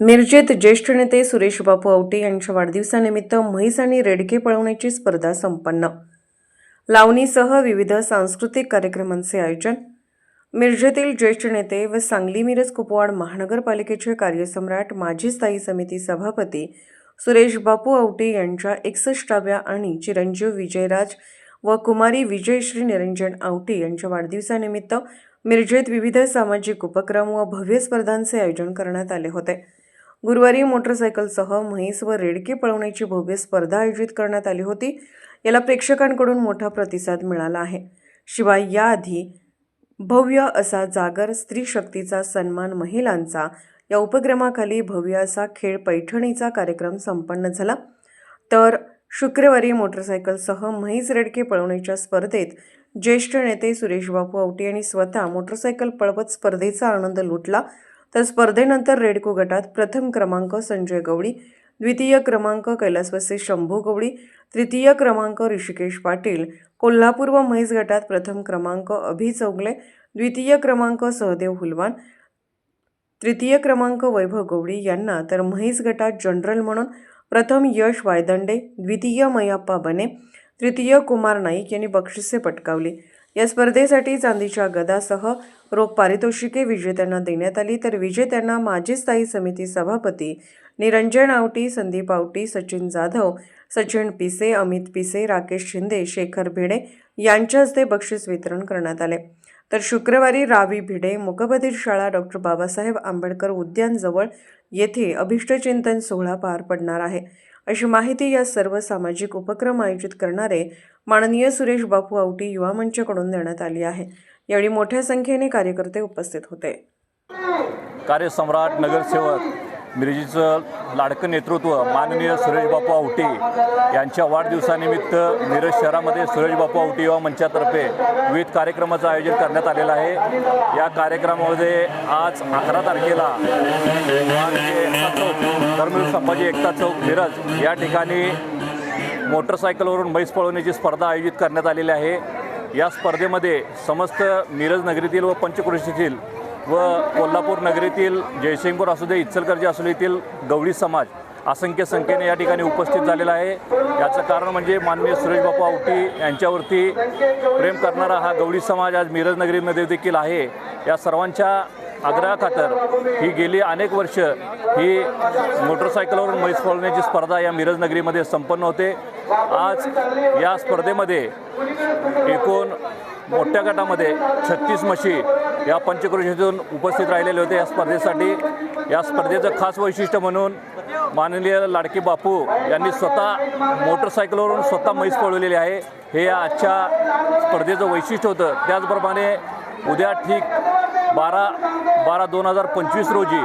मिरजेत ज्येष्ठ नेते सुरेश बापू आवटे यांच्या वाढदिवसानिमित्त म्हैस आणि रेडके पळवण्याची स्पर्धा संपन्न. लावणीसह विविध सांस्कृतिक कार्यक्रमांचे आयोजन. मिरजेतील ज्येष्ठ नेते व सांगली मिरज कुपवाड महानगरपालिकेचे कार्यसम्राट माजी स्थायी समिती सभापती सुरेश बापू आवटे यांच्या एकसष्टाव्या आणि चिरंजीव विजयराज व कुमारी विजयश्री निरंजन आवटे यांच्या वाढदिवसानिमित्त मिरजेत विविध सामाजिक उपक्रम व भव्य स्पर्धांचे आयोजन करण्यात आले होते. गुरुवारी मोटरसायकलसह म्हैस व रेडके पळवण्याची भव्य स्पर्धा आयोजित करण्यात आली होती. याला प्रेक्षकांकडून मोठा प्रतिसाद मिळाला आहे. शिवाय याआधी भव्य असा जागर स्त्री शक्तीचा सन्मान महिलांचा या उपक्रमाखाली भव्य असा खेळ पैठणीचा कार्यक्रम संपन्न झाला. तर शुक्रवारी मोटरसायकलसह म्हैस रेडके पळवण्याच्या स्पर्धेत ज्येष्ठ नेते सुरेश बापू आवटे यांनी स्वतः मोटरसायकल पळवत स्पर्धेचा आनंद लुटला. तर स्पर्धेनंतर रेडको गटात प्रथम क्रमांक संजय गवळी द्वितीय क्रमांक कैलासवासी शंभू गवळी तृतीय क्रमांक ऋषिकेश पाटील कोल्हापूर व म्हैस गटात प्रथम क्रमांक अभि चौगले द्वितीय क्रमांक सहदेव हुलवान तृतीय क्रमांक वैभव गवळी यांना तर म्हैस गटात जनरल म्हणून प्रथम यश वायदंडे द्वितीय मयाप्पा बने तृतीय कुमार नाईक यांनी बक्षिसे पटकावली. या स्पर्धेसाठी चांदीच्या गदासह रोख पारितोषिके विजेत्यांना देण्यात आली. तर विजेत्यांना माजी स्थायी समिती सभापती निरंजन आवटी संदीप आवटी सचिन जाधव सचिन पिसे अमित पिसे राकेश शिंदे शेखर भिडे यांच्या हस्ते बक्षीस वितरण करण्यात आले. तर शुक्रवारी रावी भिडे मुकबधीर शाळा डॉक्टर बाबासाहेब आंबेडकर उद्यानजवळ येथे अभिष्टचिंतन सोहळा पार पडणार आहे. अशी माहिती या सर्व सामाजिक उपक्रम आयोजित करणारे माननीय सुरेश बापू आवटी युवा मंचकडून देण्यात आली आहे. यावेळी मोठ्या संख्येने कार्यकर्ते उपस्थित होते. कार्यसम्राट नगरसेवक मिरजीचं लाडकं नेतृत्व माननीय सुरेशबापू आवटे यांच्या वाढदिवसानिमित्त मिरज शहरामध्ये सुरेशबापू आवटे युवा मंचातर्फे विविध कार्यक्रमाचं आयोजन करण्यात आलेलं आहे. या कार्यक्रमामध्ये आज अकरा तारखेला धर्मवीर संभाजी एकता चौक मिरज या ठिकाणी मोटरसायकलवरून म्हैस पळवण्याची स्पर्धा आयोजित करण्यात आलेली आहे. या स्पर्धेमध्ये समस्त मिरज नगरीतील व पंचक्रोशीतील व कोल्हापूर नगरीतील जयसिंगपूर असू दे इचलकरंजी असू दे येथील गवळी समाज असंख्य संख्येने या ठिकाणी उपस्थित झालेला आहे. याचं कारण म्हणजे माननीय सुरेश बापू आवटी यांच्यावरती प्रेम करणारा हा गवळी समाज आज मिरज नगरीमध्ये देखील आहे. या सर्वांच्या आग्रहाखातर ही गेली अनेक वर्ष. ही मोटरसायकलवरून म्हैस पळवण्याची स्पर्धा या मिरजनगरीमध्ये संपन्न होते. आज या स्पर्धेमध्ये एकूण मोठ्या गटामध्ये छत्तीस म्हशी या पंचक्रोशीतून उपस्थित राहिलेले होते. या स्पर्धेसाठी या स्पर्धेचं खास वैशिष्ट्य म्हणून माननीय लाडके बापू यांनी स्वतः मोटरसायकलवरून स्वतः म्हैस पळवलेली आहे. हे या आजच्या स्पर्धेचं वैशिष्ट्य होतं. त्याचप्रमाणे उद्या ठीक बारा बारा दोन हजार पंचवीस रोजी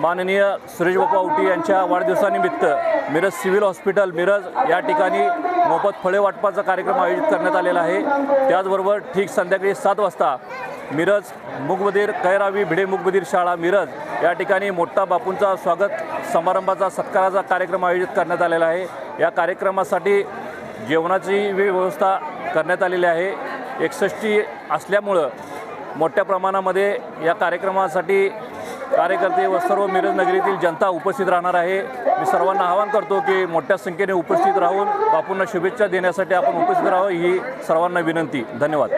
माननीय सुरेश उटी यांच्या वाढदिवसानिमित्त मिरज सिव्हिल हॉस्पिटल मिरज या ठिकाणी मोफत फळे वाटपाचा कार्यक्रम आयोजित करण्यात आलेला आहे. त्याचबरोबर ठीक संध्याकाळी सात वाजता मिरज मुगबधीर कैरावी भिडे मुगबधीर शाळा मिरज या ठिकाणी मोठा बापूंचा स्वागत समारंभाचा सत्काराचा कार्यक्रम आयोजित करण्यात आलेला आहे. या कार्यक्रमासाठी जेवणाची व्यवस्था करण्यात आलेली आहे. एकसष्टी असल्यामुळं मोठ्या प्रमाणामध्ये या कार्यक्रमासाठी कार्यकर्ते व सर्व मिरज नगरीतील जनता उपस्थित राहणार आहे. मी सर्वांना आवाहन करतो की मोठ्या संख्येने उपस्थित राहून बापूंना शुभेच्छा देण्यासाठी आपण उपस्थित राहावं ही सर्वांना विनंती. धन्यवाद.